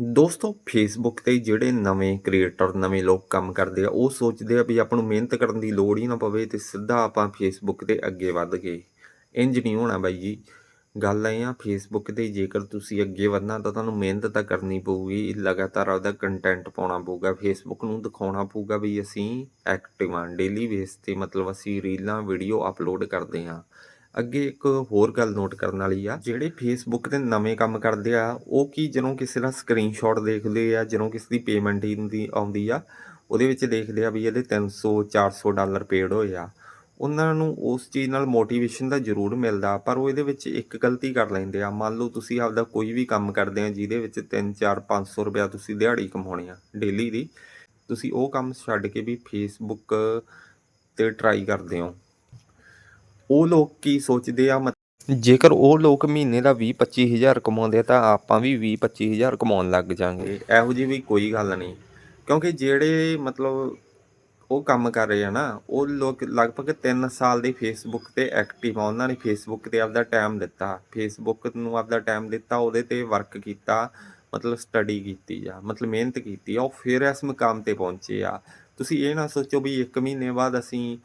ਦੋਸਤੋ ਫੇਸਬੁੱਕ ਤੇ ਜਿਹੜੇ ਨਵੇਂ ਕ੍ਰੀਏਟਰ ਨਵੇਂ ਲੋਕ ਕੰਮ ਕਰਦੇ ਆ, ਉਹ ਸੋਚਦੇ ਆ ਵੀ ਆਪਾਂ ਨੂੰ ਮਿਹਨਤ ਕਰਨ ਦੀ ਲੋੜ ਹੀ ਨਾ ਪਵੇ ਤੇ ਸਿੱਧਾ ਆਪਾਂ ਫੇਸਬੁੱਕ ਤੇ ਅੱਗੇ ਵੱਧ ਗਏ। ਇੰਜ ਨਹੀਂ ਹੋਣਾ ਬਾਈ ਜੀ। ਗੱਲ ਇਹ ਆ ਫੇਸਬੁੱਕ ਤੇ ਜੇਕਰ ਤੁਸੀਂ ਅੱਗੇ ਵਧਣਾ, ਤਾਂ ਤੁਹਾਨੂੰ ਮਿਹਨਤ ਤਾਂ ਕਰਨੀ ਪਊਗੀ, ਲਗਾਤਾਰ ਆਪਦਾ ਕੰਟੈਂਟ ਪਾਉਣਾ ਪਊਗਾ ਫੇਸਬੁੱਕ ਨੂੰ ਦਿਖਾਉਣਾ ਪਊਗਾ ਵੀ ਅਸੀਂ ਐਕਟਿਵ ਆ ਡੇਲੀ ਬੇਸ ਤੇ ਮਤਲਬ ਅਸੀਂ ਰੀਲਾਂ ਵੀਡੀਓ ਅਪਲੋਡ ਕਰਦੇ ਆ। ਅੱਗੇ ਇੱਕ ਹੋਰ ਗੱਲ ਨੋਟ ਕਰਨ ਵਾਲੀ ਆ, ਜਿਹੜੇ ਫੇਸਬੁੱਕ ਤੇ ਨਵੇਂ ਕੰਮ ਕਰਦੇ ਆ, ਉਹ ਕੀ ਜਦੋਂ ਕਿਸੇ ਦਾ ਸਕਰੀਨਸ਼ਾਟ ਦੇਖਦੇ ਆ, ਜਦੋਂ ਕਿਸੇ ਦੀ ਪੇਮੈਂਟ ਹੁੰਦੀ ਆਉਂਦੀ ਆ, ਉਹਦੇ ਵਿੱਚ ਦੇਖਦੇ ਆ ਵੀ ਇਹਦੇ 300 400 ਡਾਲਰ ਪੇਡ ਹੋਏ ਆ। ਉਹਨਾਂ ਨੂੰ ਉਸ ਚੀਜ਼ ਨਾਲ ਮੋਟੀਵੇਸ਼ਨ ਤਾਂ ਜ਼ਰੂਰ ਮਿਲਦਾ, ਪਰ ਉਹ ਇਹਦੇ ਵਿੱਚ ਇੱਕ ਗਲਤੀ ਕਰ ਲੈਂਦੇ ਆ। ਮੰਨ ਲਓ ਤੁਸੀਂ ਆਪਦਾ ਕੋਈ ਵੀ ਕੰਮ ਕਰਦੇ ਆ, ਜਿਹਦੇ ਵਿੱਚ 3 4 500 ਰੁਪਇਆ ਤੁਸੀਂ ਦਿਹਾੜੀ ਕਮਾਉਣੀ ਆ ਡੇਲੀ ਦੀ, ਤੁਸੀਂ ਉਹ ਕੰਮ ਛੱਡ ਕੇ ਵੀ ਫੇਸਬੁੱਕ ਤੇ ਟਰਾਈ ਕਰਦੇ ਹੋ। ਉਹ ਲੋਕ ਕੀ ਸੋਚਦੇ ਆ? ਮਤ- ਜੇਕਰ ਉਹ ਲੋਕ ਮਹੀਨੇ ਦਾ 20 25000 ਕਮਾਉਂਦੇ ਆ ਤਾਂ ਆਪਾਂ ਵੀ 20 25000 ਕਮਾਉਣ ਲੱਗ ਜਾਾਂਗੇ। ਇਹੋ ਜਿਹੀ ਵੀ ਕੋਈ ਗੱਲ ਨਹੀਂ। ਕਿਉਂਕਿ ਜਿਹੜੇ ਮਤਲਬ ਉਹ ਕੰਮ ਕਰ ਰਹੇ ਆ ਨਾ ਉਹ ਲੋਕ ਲਗਭਗ 3 ਸਾਲ ਦੇ ਫੇਸਬੁੱਕ ਤੇ ਐਕਟਿਵ ਆ। ਉਹਨਾਂ ਨੇ ਫੇਸਬੁੱਕ ਤੇ ਆਪਦਾ ਟਾਈਮ ਦਿੱਤਾ। ਫੇਸਬੁੱਕ ਨੂੰ ਆਪਦਾ ਟਾਈਮ ਦਿੱਤਾ ਉਹਦੇ ਤੇ ਵਰਕ ਕੀਤਾ ਮਤਲਬ ਸਟੱਡੀ ਕੀਤੀ ਆ ਮਤਲਬ ਮਿਹਨਤ ਕੀਤੀ ਆ। ਉਹ ਫਿਰ ਇਸ ਮੁਕਾਮ ਤੇ ਪਹੁੰਚੇ ਆ। ਤੁਸੀਂ ਇਹ ਨਾ ਸੋਚੋ ਵੀ 1 ਮਹੀਨੇ ਬਾਅਦ ਅਸੀਂ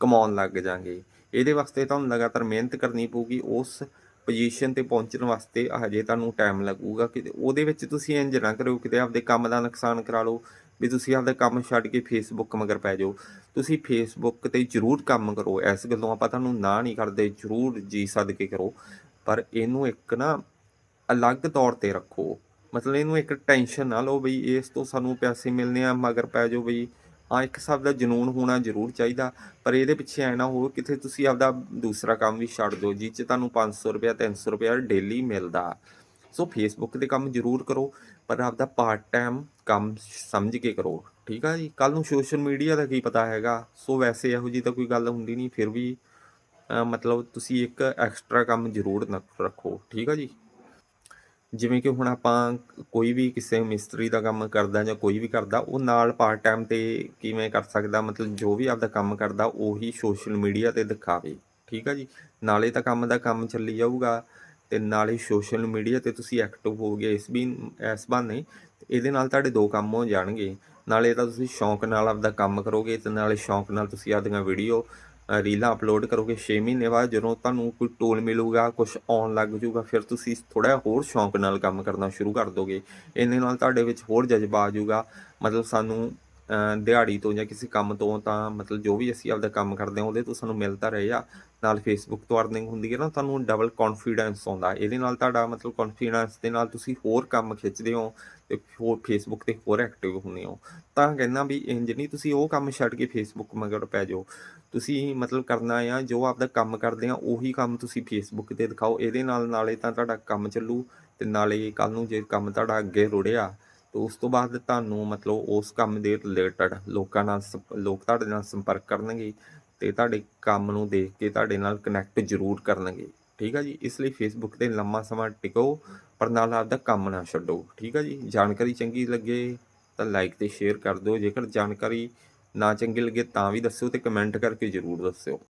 ਕਮਾਉਣ ਲੱਗ ਜਾਾਂਗੇ। ਇਹਦੇ ਵਾਸਤੇ ਤੁਹਾਨੂੰ ਲਗਾਤਾਰ ਮਿਹਨਤ ਕਰਨੀ ਪਊਗੀ, ਉਸ ਪੋਜੀਸ਼ਨ ਤੇ ਪਹੁੰਚਣ ਵਾਸਤੇ ਹਜੇ ਤੁਹਾਨੂੰ ਟਾਈਮ ਲੱਗੂਗਾ ਕਿ ਉਹਦੇ ਵਿੱਚ ਤੁਸੀਂ ਇੰਜ ਨਾ ਕਰੋ ਕਿਤੇ ਆਪਦੇ ਕੰਮ ਦਾ ਨੁਕਸਾਨ ਕਰਾ ਲਓ, ਵੀ ਤੁਸੀਂ ਆਪਦਾ ਕੰਮ ਛੱਡ ਕੇ ਫੇਸਬੁੱਕ ਮਗਰ ਪੈ ਜਾਓ। ਤੁਸੀਂ ਫੇਸਬੁੱਕ ਤੇ ਜ਼ਰੂਰ ਕੰਮ ਕਰੋ, ਇਸ ਗੱਲੋਂ ਆਪਾਂ ਤੁਹਾਨੂੰ ਨਾ ਨਹੀਂ ਕਰਦੇ ਜ਼ਰੂਰ ਜੀ ਸਦਕੇ ਕਰੋ, ਪਰ ਇਹਨੂੰ ਇੱਕ ਨਾ ਅਲੱਗ ਤੌਰ ਤੇ ਰੱਖੋ। ਮਤਲਬ ਇਹਨੂੰ ਇੱਕ ਟੈਨਸ਼ਨ ਨਾ ਲਓ ਬਈ, ਇਸ ਤੋਂ ਸਾਨੂੰ ਪੈਸੇ ਮਿਲਨੇ ਆ, ਮਗਰ ਪੈ ਜਾਓ ਬਈ। ਹਾਂ, ਇੱਕ ਹਿਸਾਬ ਦਾ ਜਨੂਨ ਹੋਣਾ ਜ਼ਰੂਰ ਚਾਹੀਦਾ, ਪਰ ਇਹਦੇ ਪਿੱਛੇ ਐ ਨਾ ਹੋਵੇ ਕਿਤੇ ਤੁਸੀਂ ਆਪਦਾ ਦੂਸਰਾ ਕੰਮ ਵੀ ਛੱਡ ਦਿਓ ਜਿਸ 'ਚ ਤੁਹਾਨੂੰ 500 ਰੁਪਇਆ 300 ਰੁਪਇਆ ਡੇਲੀ ਮਿਲਦਾ। ਸੋ ਫੇਸਬੁੱਕ ਤੇ ਕੰਮ ਜ਼ਰੂਰ ਕਰੋ, ਪਰ ਆਪਦਾ ਪਾਰਟ ਟਾਈਮ ਕੰਮ ਸਮਝ ਕੇ ਕਰੋ, ਠੀਕ ਆ ਜੀ? ਕੱਲ ਨੂੰ ਸੋਸ਼ਲ ਮੀਡੀਆ ਦਾ ਕੀ ਪਤਾ ਹੈਗਾ? ਸੋ ਵੈਸੇ ਇਹੋ ਜੀ ਤਾਂ ਕੋਈ ਗੱਲ ਹੁੰਦੀ ਨਹੀਂ, ਫਿਰ ਵੀ ਮਤਲਬ ਤੁਸੀਂ ਇੱਕ ਐਕਸਟਰਾ ਕੰਮ ਜ਼ਰੂਰ ਨ- ਰੱਖੋ, ਠੀਕ ਆ ਜੀ? ਜਿਵੇਂ ਕਿ ਹੁਣ ਆਪਾਂ ਕੋਈ ਵੀ ਕਿਸੇ ਮਿਸਤਰੀ ਦਾ ਕੰਮ ਕਰਦਾ ਜਾਂ ਕੋਈ ਵੀ ਕਰਦਾ, ਉਹ ਨਾਲ ਪਾਰਟ ਟਾਈਮ ਤੇ ਕਿਵੇਂ ਕਰ ਸਕਦਾ, ਮਤਲਬ ਜੋ ਵੀ ਆਪਦਾ ਕੰਮ ਕਰਦਾ, ਉਹੀ ਸੋਸ਼ਲ ਮੀਡੀਆ ਤੇ ਦਿਖਾਵੇ। ਠੀਕ ਆ ਜੀ? ਨਾਲੇ ਤਾਂ ਕੰਮ ਦਾ ਕੰਮ ਚੱਲੀ ਜਾਊਗਾ ਤੇ ਨਾਲੇ ਸੋਸ਼ਲ ਮੀਡੀਆ ਤੇ ਤੁਸੀਂ ਐਕਟਿਵ ਹੋਵੋਗੇ ਇਸ ਵੀ, ਇਸ ਬਹਾਨੇ। ਇਹਦੇ ਨਾਲ ਤੁਹਾਡੇ ਦੋ ਕੰਮ ਹੋ ਜਾਣਗੇ। ਨਾਲੇ ਤਾਂ ਤੁਸੀਂ ਸ਼ੌਂਕ ਨਾਲ ਆਪਦਾ ਕੰਮ ਕਰੋਗੇ ਤੇ ਨਾਲੇ ਸ਼ੌਂਕ ਨਾਲ ਤੁਸੀਂ ਆਪਦੀਆਂ ਵੀਡੀਓ ਰੀਲਾਂ ਅਪਲੋਡ ਕਰੋਗੇ 6 ਮਹੀਨੇ ਬਾਅਦ, ਜਦੋਂ ਤੁਹਾਨੂੰ ਕੋਈ ਟੋਲ ਮਿਲੂਗਾ ਕੁਝ ਆਉਣ ਲੱਗ ਜੂਗਾ ਫਿਰ ਤੁਸੀਂ ਥੋੜਾ ਹੋਰ ਸ਼ੌਂਕ ਨਾਲ ਕੰਮ ਕਰਨਾ ਸ਼ੁਰੂ ਕਰ ਦੋਗੇ। ਇਹਨੇ ਨਾਲ ਤੁਹਾਡੇ ਵਿੱਚ ਹੋਰ ਜਜ਼ਬਾ ਆ ਜਾਊਗਾ। ਮਤਲਬ ਸਾਨੂੰ ਦਿਹਾੜੀ ਤੋਂ ਜਾਂ ਕਿਸੇ ਕੰਮ ਤੋਂ ਤਾਂ ਮਤਲਬ ਜੋ ਵੀ ਅਸੀਂ ਆਪਦਾ ਕੰਮ ਕਰਦੇ ਹਾਂ, ਉਹਦੇ ਤੋਂ ਸਾਨੂੰ ਮਿਲਦਾ ਰਹੇ ਆ। ਨਾਲ ਫੇਸਬੁੱਕ ਤੋਂ ਅਰਨਿੰਗ ਹੁੰਦੀ ਹੈ ਨਾ, ਤੁਹਾਨੂੰ ਡਬਲ ਕੌਨਫੀਡੈਂਸ ਆਉਂਦਾ। ਇਹਦੇ ਨਾਲ ਤੁਹਾਡਾ ਮਤਲਬ ਕੌਨਫੀਡੈਂਸ ਦੇ ਨਾਲ ਤੁਸੀਂ ਹੋਰ ਕੰਮ ਖਿੱਚਦੇ ਹੋ ਤੇ ਹੋਰ ਫੇਸਬੁੱਕ ਤੇ ਹੋਰ ਐਕਟਿਵ ਹੁੰਦੇ ਹੋ। ਤਾਂ ਕਹਿੰਦਾ ਵੀ ਇੰਜ ਨਹੀਂ ਤੁਸੀਂ ਉਹ ਕੰਮ ਛੱਡ ਕੇ ਫੇਸਬੁੱਕ ਮਗਰ ਪੈ ਜਾਓ। ਤੁਸੀਂ ਮਤਲਬ ਕਰਨਾ ਆ, ਜੋ ਆਪਦਾ ਕੰਮ ਕਰਦੇ ਆ, ਉਹੀ ਕੰਮ ਤੁਸੀਂ ਫੇਸਬੁੱਕ ਤੇ ਦਿਖਾਓ। ਇਹਦੇ ਨਾਲ ਨਾਲੇ ਤਾਂ ਤੁਹਾਡਾ ਕੰਮ ਚੱਲੂ ਤੇ ਨਾਲੇ ਕੱਲ ਨੂੰ ਜੇ ਕੰਮ ਤੁਹਾਡਾ ਅੱਗੇ ਰੁੜਿਆ ਤੇ ਉਸ ਤੋਂ ਬਾਅਦ ਤੁਹਾਨੂੰ ਮਤਲਬ ਉਸ ਕੰਮ ਦੇ ਰਿਲੇਟਡ ਲੋਕਾਂ ਨਾਲ ਸੰਪ- ਲੋਕ ਤੁਹਾਡੇ ਨਾਲ ਸੰਪਰਕ ਕਰਨਗੇ ਤੇ ਤੁਹਾਡੇ ਕੰਮ ਨੂੰ ਦੇਖ ਕੇ ਤੁਹਾਡੇ ਨਾਲ ਕਨੈਕਟ ਜ਼ਰੂਰ ਕਰਨਗੇ। ਠੀਕ ਆ ਜੀ? ਇਸ ਲਈ ਫੇਸਬੁੱਕ ਤੇ ਲੰਮਾ ਸਮਾਂ ਟਿਕੋ, ਪਰ ਨਾਲ ਆਪਦਾ ਕੰਮ ਨਾ ਛੱਡੋ। ਠੀਕ ਆ ਜੀ? ਜਾਣਕਾਰੀ ਚੰਗੀ ਲੱਗੇ ਤਾਂ ਲਾਈਕ ਤੇ ਸ਼ੇਅਰ ਕਰ ਦਿਓ। ਜੇਕਰ ਜਾਣਕਾਰੀ ਨਾ ਚੰਗੀ ਲੱਗੇ ਤਾਂ ਵੀ ਦੱਸਿਓ ਤੇ ਕਮੈਂਟ ਕਰਕੇ ਜ਼ਰੂਰ ਦੱਸਿਓ।